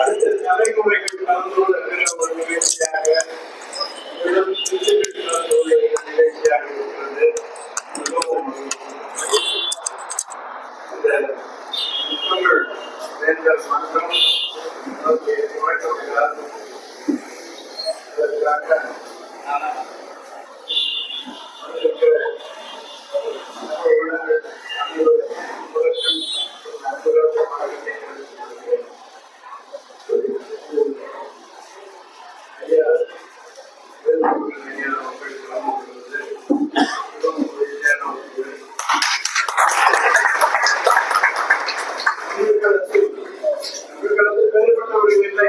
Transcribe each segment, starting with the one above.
அடுத்த தலைமுறைகள் கலந்து கொள்கிற ஒரு நிகழ்ச்சியாக மிகவும் சுறுசுறுப்பான ஒரு நிகழ்ச்சியாக இருக்கிறது மிகவும் இந்த முத்தமிழ் வேந்தர் மன்றம் நமக்கு வழங்குகிறார் அதற்காக வந்திருக்கிற நம்முடைய நம்முடைய உலகம் அற்புதமாக இருக்கிறது. ஐயா, வேலுமணி ஐயா அவர்கள் வழங்குகிறது. மிகவும் மகிழ்ச்சியான ஒரு தமிழ்களத்தில் தமிழ்களத்தில் வேறுபட்டவர்கள் இல்லை.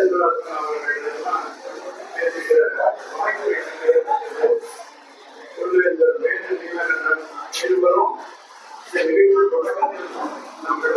இருந்தாலும் நாங்கள்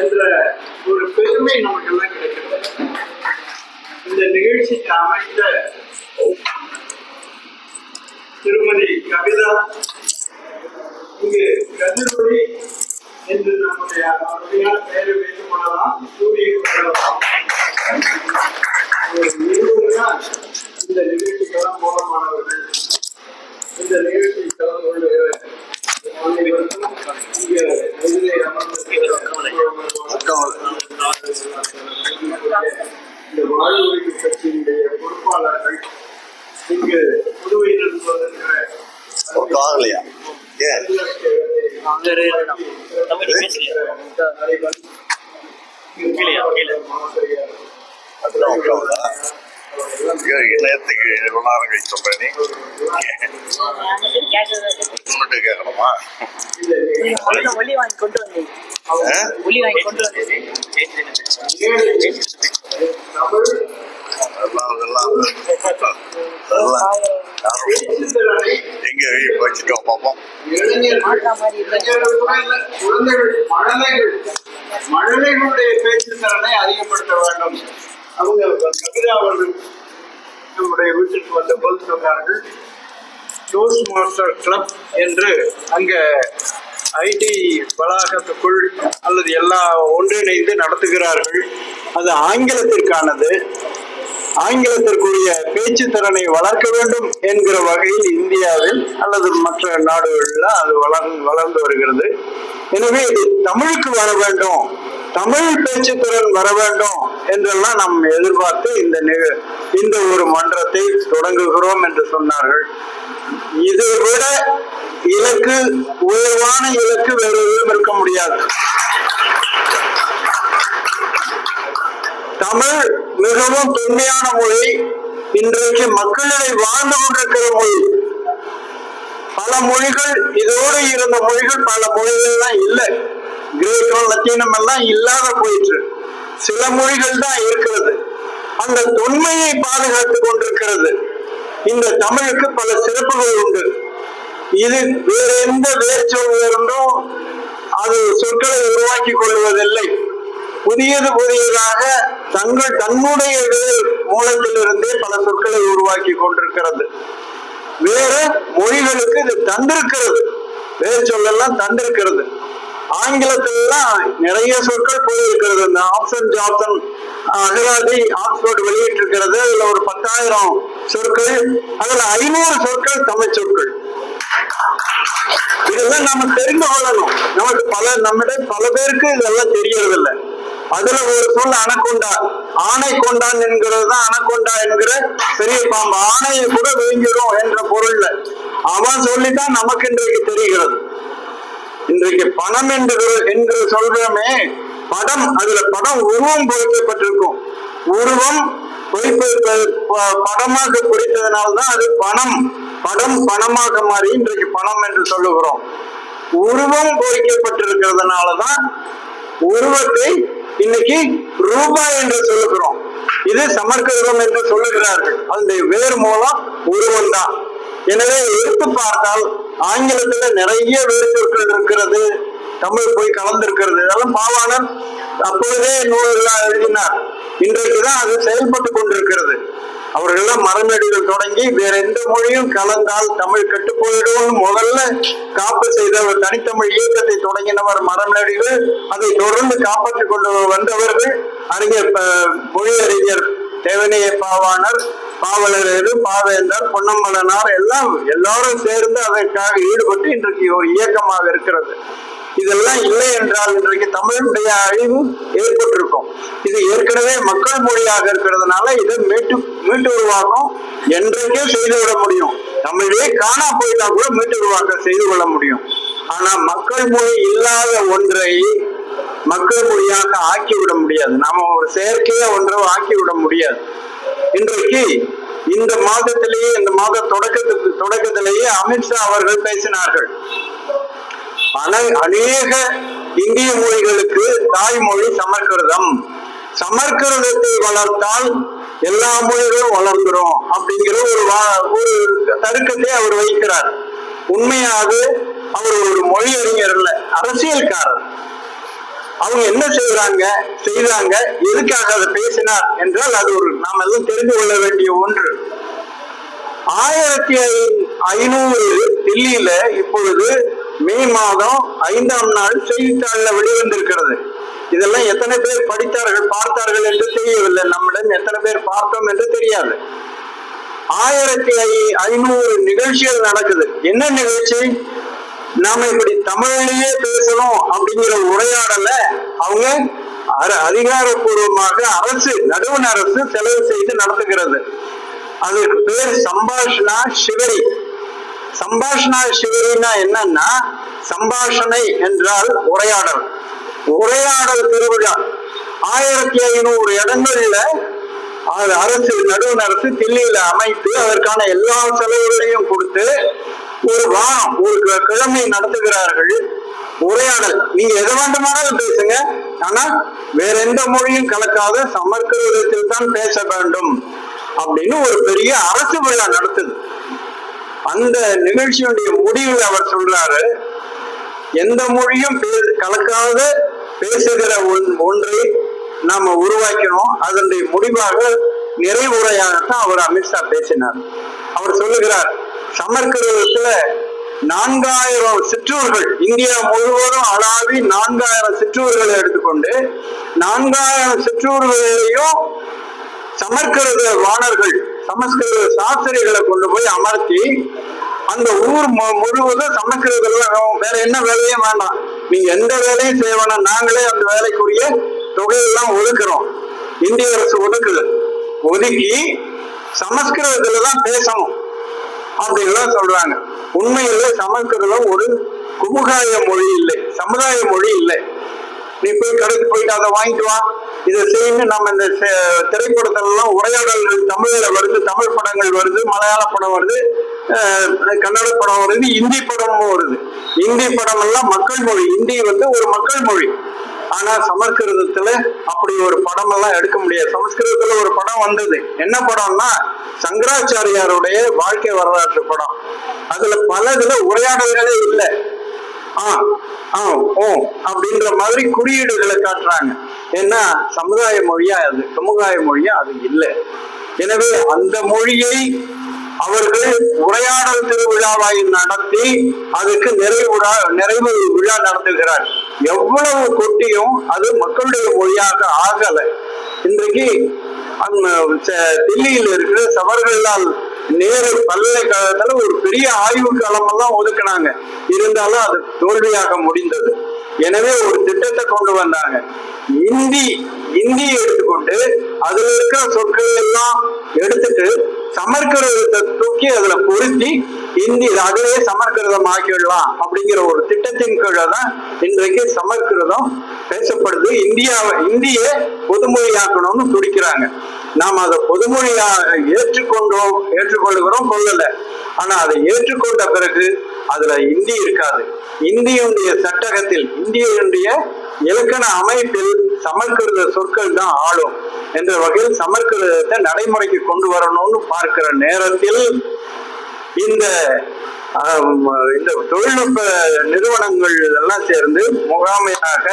என்ற ஒரு பெருமை நமக்கு எல்லாம் கிடைக்கிறது. இந்த நிகழ்ச்சிக்கு அமைந்த திருமதி கவிதா இங்கு கதிரொலி என்று நம்முடைய அருமையான பெயரை வைத்துக் கொள்ளலாம் சூரிய கொள்ளலாம். ஒரு தான் இந்த நிகழ்ச்சிக்கெல்லாம் மூலமானவர்கள் இந்த நிகழ்ச்சி அதெல்லாம் உட்காந்தா நேரத்துக்கு இவ்வளோ நேரம் கழிச்சு சொல்றேன் நீ முன்னிட்டு கேட்கணுமா ஒளி வாங்கி கொண்டு வந்தேன்? ஒளி வாங்கி கொண்டு வந்தேன். தமிழ் அதெல்லாம் அதெல்லாம் அதெல்லாம் யாரும் எங்க வச்சுட்டோம் பார்ப்போம். குழந்தைகள் மழலைகள் மழலைகளுடைய பேச்சு திறனை அதிகப்படுத்த வேண்டும் அவங்க கபிதா அவர்கள் நம்முடைய வீட்டுக்கு வந்த போது சொன்னார்கள் டோஸ்ட் மாஸ்டர் கிளப் என்று அங்க ஐடி வளாகத்துக்குள் அல்லது எல்லா ஒன்றிணைந்து நடத்துகிறார்கள். அது ஆங்கிலத்திற்கானது. ஆங்கிலத்திற்குரிய பேச்சு திறனை வளர்க்க வேண்டும் என்கிற வகையில் இந்தியாவில் அல்லது மற்ற நாடுகளில் அது வளர்ந்து வளர்ந்து வருகிறது. எனவே இது தமிழுக்கு வர வேண்டும். தமிழ் பேச்சு திறன் வர வேண்டும் என்றெல்லாம் நாம் எதிர்பார்த்து இந்த இந்த ஒரு மன்றத்தை தொடங்குகிறோம் என்று சொன்னார்கள். இதை விட இலக்கு உயர்வான இலக்கு வேறு எதுவும் இருக்க முடியாது. தமிழ் மிகவும் தொன்மையான மொழி. இன்றைக்கு மக்களிடையே வாழ்ந்து கொண்டிருக்கிற மொழி. பல மொழிகள் இதோடு இருந்த மொழிகள் பல மொழிகள் இல்லை. கிரேக்கம் லத்தீனம் எல்லாம் இல்லாத போயிற்று. சில மொழிகள் தான் இருக்கிறது. அந்த தொன்மையை பாதுகாத்துக் கொண்டிருக்கிறது. இந்த தமிழுக்கு பல சிறப்புகள் உண்டு. இது வேற எந்த வேர்ச்சொல் இருந்தும் அது சொற்களை உருவாக்கி கொள்வதில்லை. புதியது புதியதாக தங்கள் தன்னுடைய மூலத்திலிருந்தே பல சொற்களை உருவாக்கி கொண்டிருக்கிறது. வேற மொழிகளுக்கு இது தந்திருக்கிறது. வேறு சொல்லெல்லாம் தந்திருக்கிறது. ஆங்கிலத்திலாம் நிறைய சொற்கள் போயிருக்கிறது. இந்த ஆப்ஷன் ஜாப்சன் அகராதி ஆக்ஸ்போர்ட் வெளியிட்டிருக்கிறது. அதுல ஒரு பத்தாயிரம் சொற்கள் அதுல ஐநூறு சொற்கள் தமிழ் சொற்கள். இதெல்லாம் நம்ம தெரிந்து கொள்ளணும். நமக்கு பல நம்மிடம் பல பேருக்கு இதெல்லாம் தெரியறதில்லை. அதுல ஒரு சொல் அணக்கொண்டா ஆணை கொண்டான் என்கிறது தான் அணக்கொண்டா என்கிற பெரிய பாம்பு. ஆணையை கூட விழுங்கிடும் என்ற பொருள்ல. அவன் சொல்லித்தான் நமக்கு இன்றைக்கு தெரிகிறது. இன்றைக்கு பணம் என்று என்று சொல்றமே படம் அதுல படம் உருவம் பொறிக்கப்பட்டிருக்கும். உருவம் பொறிப்பு ப- படமாக குறித்ததுனால்தான் அது பணம். படம் பணமாக மாறி இன்றைக்கு பணம் என்று சொல்லுகிறோம். உருவம் பொறிக்கப்பட்டிருக்கிறதுனாலதான் உருவத்தை இன்னைக்கு ரூபாய் என்று சொல்லுகிறோம். இது சமர்க்கிருதம் என்று சொல்லுகிறார்கள். அந்த வேர் மூலம் உருவம் தான். எனவே எடுத்து பார்த்தால் ஆங்கிலத்துல நிறைய வேறு சொற்கள் இருக்கிறது. தமிழ் போய் கலந்திருக்கிறது. இதெல்லாம் பாவாணர் அப்பொழுதே நூல் எழுதினார். இன்றைக்குதான் அது செயல்பட்டு கொண்டிருக்கிறது. அவர்களெல்லாம் மரமேடுகள் தொடங்கி வேற எந்த மொழியும் கலந்தால் தமிழ் கெட்டு போயிடும் முதல்ல காப்பு செய்தவர் தனித்தமிழ் இயக்கத்தை தொடங்கினவர் மரமேடுகள் அதை தொடர்ந்து காப்பாற்றிக் கொண்டு வந்தவர்கள் அறிஞர் ப- மொழியறிஞர் தேவனைய பாவாணர் பாவலரேறு பாவேந்தர் பொன்னம்பலனார் எல்லாம் எல்லாரும் சேர்ந்து அதற்காக ஈடுபட்டு இன்றைக்கு ஒரு இயக்கமாக இருக்கிறது. இதெல்லாம் இல்லை என்றால் இன்றைக்கு தமிழனுடைய அழிவு ஏற்பட்டிருக்கும். இது ஏற்கனவே மக்கள் மொழியாக இருக்கிறதுனால இதை மீட்டு மீட்டு உருவாக்கம் என்றைக்கே செய்து விட முடியும். தமிழே காணா போயிட்டா கூட மீட்டு உருவாக்கம் செய்து கொள்ள முடியும். ஆனா மக்கள் மொழி இல்லாத ஒன்றை மக்கள் மொழியாக ஆக்கி விட முடியாது. நாம ஒரு செயற்கையா ஒன்றை ஆக்கி விட முடியாது. இன்றைக்கு இந்த மாதத்திலேயே இந்த மாத தொடக்கத்துக்கு தொடக்கத்திலேயே அமித்ஷா அவர்கள் பேசினார்கள். அநேக இந்திய மொழிகளுக்கு தாய்மொழி சமஸ்கிருதம் சமஸ்கிருதத்தை வளர்த்தால் எல்லா மொழிகளும் வளர்ந்துரும் அப்படிங்கிற ஒரு வா- ஒரு தருக்கத்தை அவர் வைக்கிறார். உண்மையாக அவர் ஒரு மொழி அறிஞர் இல்லை அரசியல்காரர். அவங்க என்ன செய்யறாங்க செய்தாங்க எதுக்காக அதை பேசினார் என்றால் அது ஒரு நாம் எல்லாம் தெரிந்து கொள்ள வேண்டிய ஒன்று. ஆயிரத்தி ஐநூறு டெல்லியில இப்பொழுது மே மாதம் ஐந்தாம் நாள் செய்தித்தாளில் வெளிவந்திருக்கிறது. இதெல்லாம் எத்தனை பேர் படித்தார்கள் பார்த்தார்கள் என்று தெரியவில்லை. நம்மிடம் எத்தனை பேர் பார்த்தோம் என்று தெரியாது. ஆயிரத்தி ஐ- ஐநூறு நிகழ்ச்சிகள் நடக்குது. என்ன நிகழ்ச்சி? நாம இப்படி தமிழ்லயே பேசணும் அப்படிங்கிற உரையாடல அவங்க அர- அதிகாரப்பூர்வமாக அரசு நடுவண் அரசு செலவு செய்து நடத்துகிறது. அதற்கு பேர் சம்பாஷணா சிவரி. சம்பாஷணா சிவரினா என்னன்னா சம்பாஷணை என்றால் உரையாடல். உரையாடல் திருவிழா. ஆயிரத்தி ஐநூறு இடங்கள்ல அது அரசு நடுவண் அரசு தில்லியில அமைத்து அதற்கான எல்லா செலவுகளையும் கொடுத்து ஒரு வாரம் ஒரு கிழமை நடத்துகிறார்கள் உரையாடல். நீங்க எது வேண்டுமானாலும் பேசுங்க. ஆனா வேற எந்த மொழியும் கலக்காத சமஸ்கிருதத்தில் தான் பேச வேண்டும் அப்படின்னு ஒரு பெரிய அரசு விழா நடத்துது. அந்த நிகழ்ச்சியுடைய முடிவில் அவர் சொல்றாரு எந்த மொழியும் கலக்காத பேசுகிற ஒன்- ஒன்றை நாம உருவாக்கணும் அதனுடைய முடிவாக நிறைவுரையாகத்தான் அவர் அமித்ஷா பேசினார். அவர் சொல்லுகிறார் சமஸ்கிருதத்துல நான்காயிரம் சிற்றூர்கள் இந்தியா முழுவதும் அளாவி நான்காயிரம் சிற்றூர்களை எடுத்துக்கொண்டு நான்காயிரம் சிற்றூர்களையும் சமர்கிருத வாணர்கள் சமஸ்கிருத சாஸ்திரிகளை கொண்டு போய் அமர்த்தி அந்த ஊர் மு- முழுவதும் சமஸ்கிருதத்துல வேற என்ன வேலையும் வேண்டாம். நீ எந்த வேலையும் செய்ய நாங்களே அந்த வேலைக்குரிய தொகையெல்லாம் ஒதுக்குறோம். இந்திய அரசு ஒதுக்குது. ஒதுக்கி சமஸ்கிருதத்துல தான் பேசணும் அப்படின்லாம் சொல்றாங்க. உண்மையில சமஸ்கிருதம் ஒரு குமுகாய மொழி இல்லை. சமுதாய மொழி இல்லை. நீ போய் கடைக்கு போயிட்டு அதை வாங்கிட்டு வா. இதை செய்யுங்க நம்ம இந்த செ- உரையாடல் தமிழில் உரையாடல்கள் வருது தமிழ் படங்கள் வருது மலையாள படம் வருது கன்னட படம் வருது இந்தி படமும் வருது. இந்தி படம் எல்லாம் மக்கள் மொழி இந்தி வந்து ஒரு மக்கள் மொழி. ஆனா சமஸ்கிருதத்துல அப்படி ஒரு படம் எல்லாம் எடுக்க முடியாது. சமஸ்கிருதத்துல ஒரு படம் வந்தது. என்ன படம்னா சங்கராச்சாரியாருடைய வாழ்க்கை வரலாற்று படம். அதுல பலதுல உரையாடல்களே இல்லை. ஆ ஆ ஓ அப்படின்ற மாதிரி குறியீடுகளை காட்டுறாங்க. ஏன்னா சமுதாய மொழியா அது சமுதாய மொழியா அது இல்லை. எனவே அந்த மொழியை அவர்கள் உரையாடல் திருவிழாவாய் நடத்தி அதுக்கு நிறைவு நிறைவு விழா நடத்துகிறார். எவ்வளவு கொட்டியும் அது மக்களுடைய மொழியாக ஆகலை. இன்றைக்கு அந்த ச- தில்லியில் இருக்கிற சவர்களால் நேரு பல்கலைக்கழகத்துல ஒரு பெரிய ஆய்வு களமெல்லாம் ஒதுக்குனாங்க. இருந்தாலும் அது தோல்வியாக முடிந்தது. எனவே ஒரு திட்டத்தை கொண்டு வந்தாங்க. இந்தி இந்தியை எடுத்துக்கொண்டு அதுல இருக்கிற சொற்கள் எல்லாம் எடுத்துட்டு சமர்கிருதத்தை தூக்கி அதுல பொருத்தி இந்தி அதிலே சமஸ்கிருதம் ஆக்கிடலாம் அப்படிங்கிற ஒரு திட்டத்தின் கீழே தான் இன்றைக்கு சமஸ்கிருதம் பேசப்படுது. இந்தியாவை இந்திய பொதுமொழியாக்கணும்னு துடிக்கிறாங்க. நாம் அதை பொதுமொழியா ஏற்றுக்கொண்டோம் ஏற்றுக்கொள்கிறோம் கொள்ளல ஆனா அதை ஏற்றுக்கொண்ட பிறகு அதுல இந்தி இருக்காது. இந்தியுடைய சட்டகத்தில் இந்தியனுடைய இலக்கண அமைப்பில் சமஸ்கிருத சொற்கள் தான் ஆளும் என்ற வகையில் சமஸ்கிருதத்தை நடைமுறைக்கு கொண்டு வரணும்னு பார்க்கிற நேரத்தில் இந்த இந்த தொழில்நுட்ப நிறுவனங்கள் எல்லாம் சேர்ந்து முகாமையாக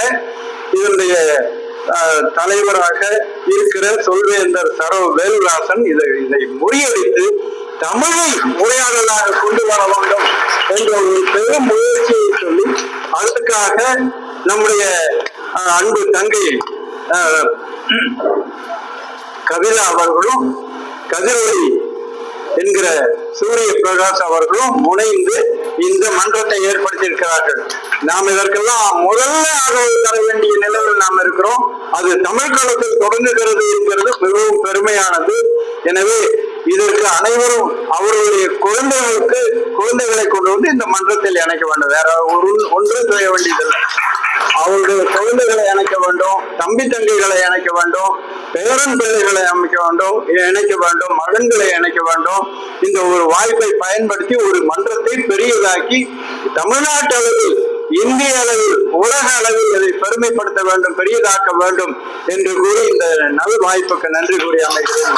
இதனுடைய தலைவராக இருக்கிற சொல்வேந்தர் சரவ வேலுராசன் இதை இதை முறியடித்து தமிழை உரையாடலாக கொண்டு வர வேண்டும் என்ற ஒரு பெரும் முயற்சியை சொல்லி அதற்காக நம்முடைய அன்பு தங்கை ஆஹ், கபிலா அவர்களும் கதிரொலி என்கிற சூரிய பிரகாஷ் அவர்களும் முனைந்து இந்த மன்றத்தை ஏற்படுத்தியிருக்கிறார்கள். நாம் இதற்கெல்லாம் முதல்ல ஆதரவு தர வேண்டிய நிலையில் நாம் இருக்கிறோம். அது தமிழ் காலத்தில் தொடங்குகிறது என்கிறது மிகவும் பெருமையானது. எனவே இதற்கு அனைவரும் அவர்களுடைய குழந்தைகளுக்கு குழந்தைகளை கொண்டு வந்து இந்த மன்றத்தில் இணைக்க வேண்டும். வேற ஒரு ஒன்றும் செய்ய வேண்டியதில்லை. அவருடைய குழந்தைகளை இணைக்க வேண்டும் தம்பி தங்கைகளை இணைக்க வேண்டும் பேரன் பிள்ளைகளை அமைக்க வேண்டும் இணைக்க வேண்டும் மகன்களை இணைக்க வேண்டும். இந்த ஒரு வாய்ப்பை பயன்படுத்தி ஒரு மன்றத்தை பெரியதாக்கி தமிழ்நாட்டு அளவில் இந்திய அளவில் உலக அளவில் இதை பெருமைப்படுத்த வேண்டும் பெரியதாக்க வேண்டும் என்று கூறி இந்த நல் வாய்ப்புக்கு நன்றி கூறி அமைகிறேன்